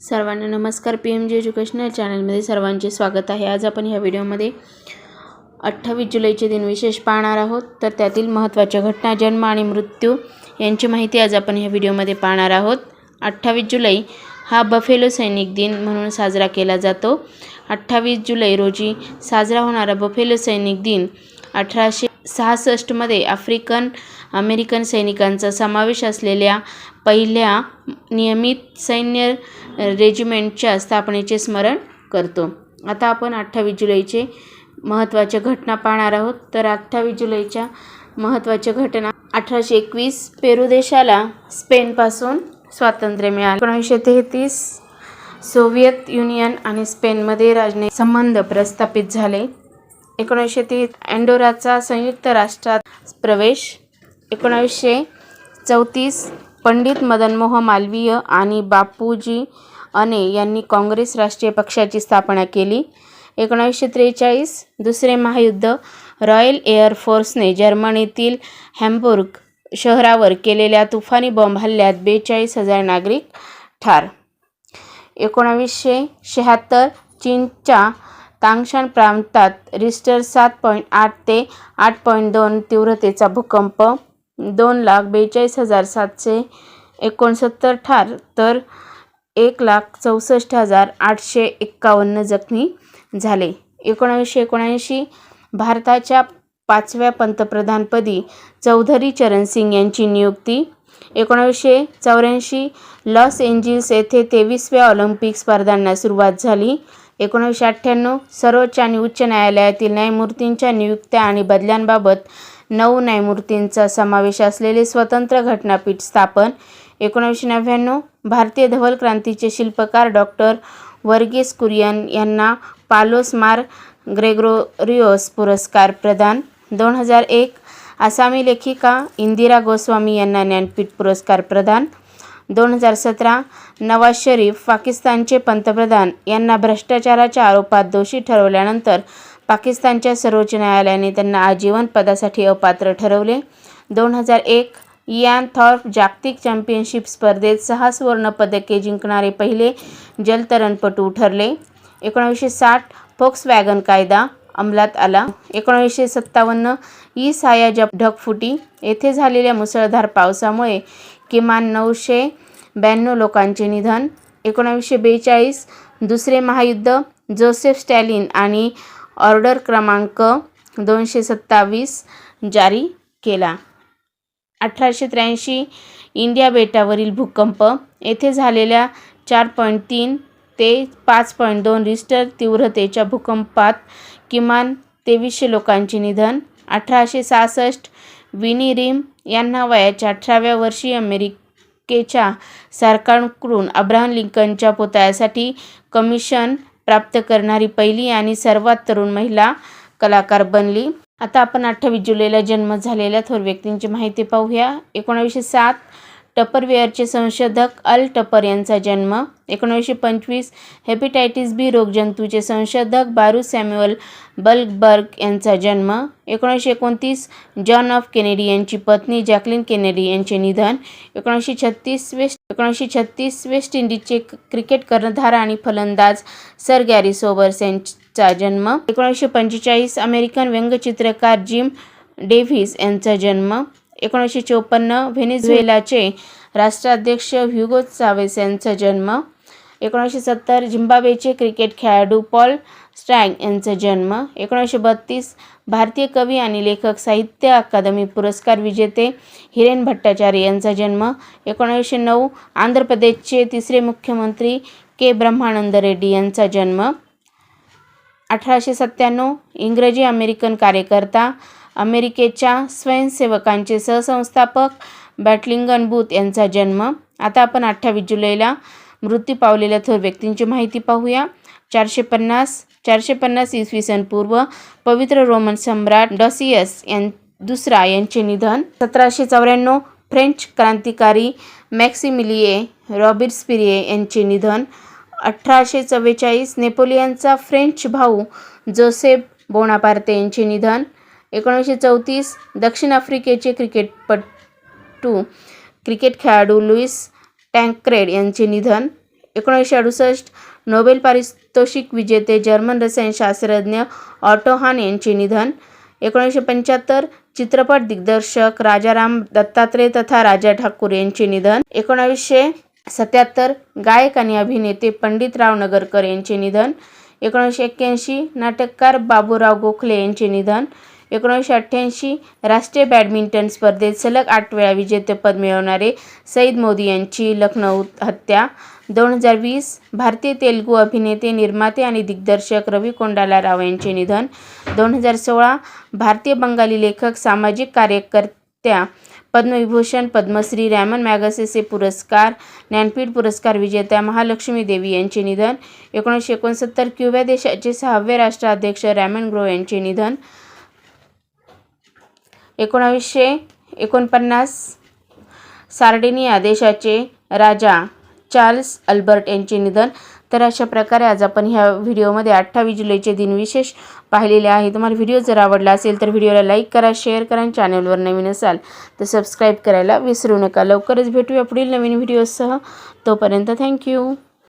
सर्वांना नमस्कार. P M G educational चॅनलमध्ये सर्वांचे स्वागत आहे. आज आपण ह्या व्हिडिओमध्ये अठ्ठावीस जुलैचे दिन विशेष पाहणार आहोत. तर त्यातील महत्त्वाच्या घटना जन्म आणि मृत्यू यांची माहिती आज आपण ह्या व्हिडिओमध्ये पाहणार आहोत. अठ्ठावीस जुलै हा बफेलो सैनिक दिन म्हणून साजरा केला जातो. अठ्ठावीस जुलै रोजी साजरा होणारा बफेलो सैनिक दिन अठराशे सहासष्टमध्ये आफ्रिकन अमेरिकन सैनिकांचा समावेश असलेल्या पहिल्या नियमित सैन्य रेजिमेंटच्या स्थापनेचे स्मरण करतो. आता आपण अठ्ठावीस जुलैचे महत्त्वाच्या घटना पाहणार आहोत. तर अठ्ठावीस जुलैच्या महत्त्वाच्या घटना अठराशे एकवीस पेरू देशाला स्पेनपासून स्वातंत्र्य मिळाले. एकोणीसशे तेहतीस सोव्हिएत युनियन आणि स्पेनमध्ये राजनैतिक संबंध प्रस्थापित झाले. एकोणीसशे तीस अँडोराचा संयुक्त राष्ट्रात प्रवेश एकोणावीसशे चौतीस पंडित मदनमोहन मालवीय आणि बापूजी अने यांनी काँग्रेस राष्ट्रीय पक्षाची स्थापना केली. एकोणावीसशे त्रेचाळीस दुसरे महायुद्ध रॉयल एअरफोर्सने जर्मनीतील हॅम्बुर्ग शहरावर केलेल्या तुफानी बॉम्ब हल्ल्यात बेचाळीस हजार नागरिक ठार. एकोणावीसशे शहात्तर चीनच्या तांगशान प्रांतात रिस्टर सात पॉईंट आठ ते आठ पॉईंट दोन तीव्रतेचा भूकंप दोन लाख बेचाळीस हजार सातशे एकोणसत्तर ठार तर एक लाख चौसष्ट हजार आठशे एक्कावन्न जखमी झाले. एकोणावीसशे एकोणऐंशी भारताच्या पाचव्या पंतप्रधानपदी चौधरी चरण सिंग यांची नियुक्ती एकोणावीसशे चौऱ्याऐंशी लॉस एंजिल्स येथे तेवीसव्या ऑलिम्पिक स्पर्धांना सुरुवात झाली एकोणीसशे अठ्ठ्याण्णव सर्वोच्च आणि उच्च न्यायालयातील न्यायमूर्तींच्या नियुक्त्या आणि बदल्यांबाबत नऊ न्यायमूर्तींचा समावेश असलेले स्वतंत्र घटनापीठ स्थापन. एकोणीसशे नव्याण्णव भारतीय धवल क्रांतीचे शिल्पकार डॉक्टर वर्गीस कुरियन यांना पालोस मार ग्रेग्रोरिओस पुरस्कार प्रदान. दोन हजार एक आसामी लेखिका इंदिरा गोस्वामी यांना ज्ञानपीठ पुरस्कार प्रदान. दोन हजार सतरा नवाज शरीफ पाकिस्तानचे पंतप्रधान. यांना भ्रष्टाचाराच्या आरोपात दोषी ठरवल्यानंतर पाकिस्तानच्या सर्वोच्च न्यायालयाने त्यांना आजीवन पदासाठी अपात्र ठरवले. दोन हजार एक इयान थॉर्फ जागतिक चॅम्पियनशिप स्पर्धेत सहा सुवर्णपदके जिंकणारे पहिले जलतरणपटू ठरले. एकोणीसशे साठ फोक्सवॅगन कायदा अंमलात आला. एकोणीसशे सत्तावन्न ई साया जप ढगफुटी येथे झालेल्या मुसळधार पावसामुळे किमान नऊशे ब्याण्णव लोकांचे निधन. एकोणावीसशे बेचाळीस दुसरे महायुद्ध जोसेफ स्टॅलिन आणि ऑर्डर क्रमांक दोनशे सत्तावीस जारी केला. अठराशे त्र्याऐंशी इंडिया बेटावरील भूकंप येथे झालेल्या चार पॉईंट तीन ते पाच पॉईंट दोन रिस्टर तीव्रतेच्या भूकंपात किमान तेवीसशे लोकांचे निधन. अठराशे सहासष्ट विनी रिम यांना वयाच्या अठराव्या वर्षी अमेरिकेच्या सरकारकडून अब्राहम लिंकनच्या पुतळ्यासाठी कमिशन प्राप्त करणारी पहिली आणि सर्वात तरुण महिला कलाकार बनली. आता आपण अठ्ठावीस जुलैला जन्म झालेल्या थोर व्यक्तींची माहिती पाहूया. एकोणावीसशे सात टपरवेअरचे संशोधक अल टपर यांचा जन्म एकोणीसशे पंचवीस हेपेटायटिस बी रोगजंतूचे संशोधक बारू सॅम्युअल बल्कबर्ग यांचा जन्म एकोणीसशे एकोणतीस जॉन ऑफ केनेडी यांची पत्नी जॅकलिन केनेडी यांचे निधन एकोणीसशे छत्तीस वेस्ट एकोणीसशे छत्तीस वेस्ट इंडिजचे क्रिकेट कर्णधार आणि फलंदाज सर गॅरी सोबर्स यांचा जन्म एकोणीसशे पंचेचाळीस अमेरिकन व्यंगचित्रकार जिम डेव्हिस यांचा जन्म एकोणीसशे चोपन्न व्हेनेझुएलाचे राष्ट्राध्यक्ष ह्युगो चावेस यांचा जन्म एकोणीसशे सत्तर झिम्बाब्वेचे क्रिकेट खेळाडू पॉल स्टँग यांचा जन्म एकोणीसशे बत्तीस भारतीय कवी आणि लेखक साहित्य अकादमी पुरस्कार विजेते हिरेन भट्टाचार्य यांचा जन्म एकोणीसशे नऊ आंध्र प्रदेशचे तिसरे मुख्यमंत्री के ब्रह्मानंद रेड्डी यांचा जन्म अठराशे सत्त्याण्णव इंग्रजी अमेरिकन कार्यकर्ता अमेरिकेच्या स्वयंसेवकांचे सहसंस्थापक बॅटलिंगन बूथ यांचा जन्म. आता आपण अठ्ठावीस जुलैला मृत्यू पावलेल्या थोर व्यक्तींची माहिती पाहूया. चारशे पन्नास चारशे पन्नास इसवी सन पूर्व पवित्र रोमन सम्राट डॉसियस यां दुसरा यांचे निधन. सतराशे चौऱ्याण्णव फ्रेंच क्रांतिकारी मॅक्सिमिलिये रॉबिर्सपिरिये यांचे निधन. अठराशे चव्वेचाळीस नेपोलियनचा फ्रेंच भाऊ जोसेफ बोनापार्ते यांचे निधन. एकोणीसशे चौतीस दक्षिण आफ्रिकेचे क्रिकेटपटू क्रिकेट खेळाडू लुईस टँक्रेड यांचे निधन. एकोणीसशे अडुसष्ट नोबेल पारितोषिक विजेते जर्मन रसायनशास्त्रज्ञ ऑटोहान यांचे निधन. एकोणीसशे पंच्याहत्तर चित्रपट दिग्दर्शक राजाराम दत्तात्रय तथा राजा ठाकूर यांचे निधन. एकोणावीसशे सत्याहत्तर गायक आणि अभिनेते पंडितराव नगरकर यांचे निधन. एकोणीसशे एक्क्याऐंशी नाटककार बाबूराव गोखले यांचे निधन. एकोणीसशे अठ्ठ्याऐंशी राष्ट्रीय बॅडमिंटन स्पर्धेत सलग आठ वेळा विजेतेपद मिळवणारे सईद मोदी यांची लखनौ हत्या. दोन हजार वीस भारतीय तेलुगू अभिनेते निर्माते आणि दिग्दर्शक रवी कोंडाला राव यांचे निधन. दोन हजार सोळा भारतीय बंगाली लेखक सामाजिक कार्यकर्त्या पद्मविभूषण पद्मश्री रॅमन मॅगसेसे पुरस्कार ज्ञानपीठ पुरस्कार विजेत्या महालक्ष्मी देवी यांचे निधन. एकोणीसशे एकोणसत्तर क्युबा देशाचे सहावे राष्ट्राध्यक्ष रॅमन ग्रो यांचे निधन. एकोणावीसशे एकोणपन्नास सार्डिनिया देशाचे राजा चार्ल्स अल्बर्ट यांचे निधन. तर अशा प्रकारे आज आपण ह्या व्हिडिओमध्ये अठ्ठावीस जुलैचे दिन विशेष पाहिलेले आहे तुम्हाला व्हिडिओ जर आवडला असेल तर व्हिडिओला लाईक करा शेअर करा आणि चॅनलवर नवीन असाल तर सबस्क्राईब करायला विसरू नका. लवकरच भेटूया पुढील नवीन व्हिडिओसह. तोपर्यंत थँक्यू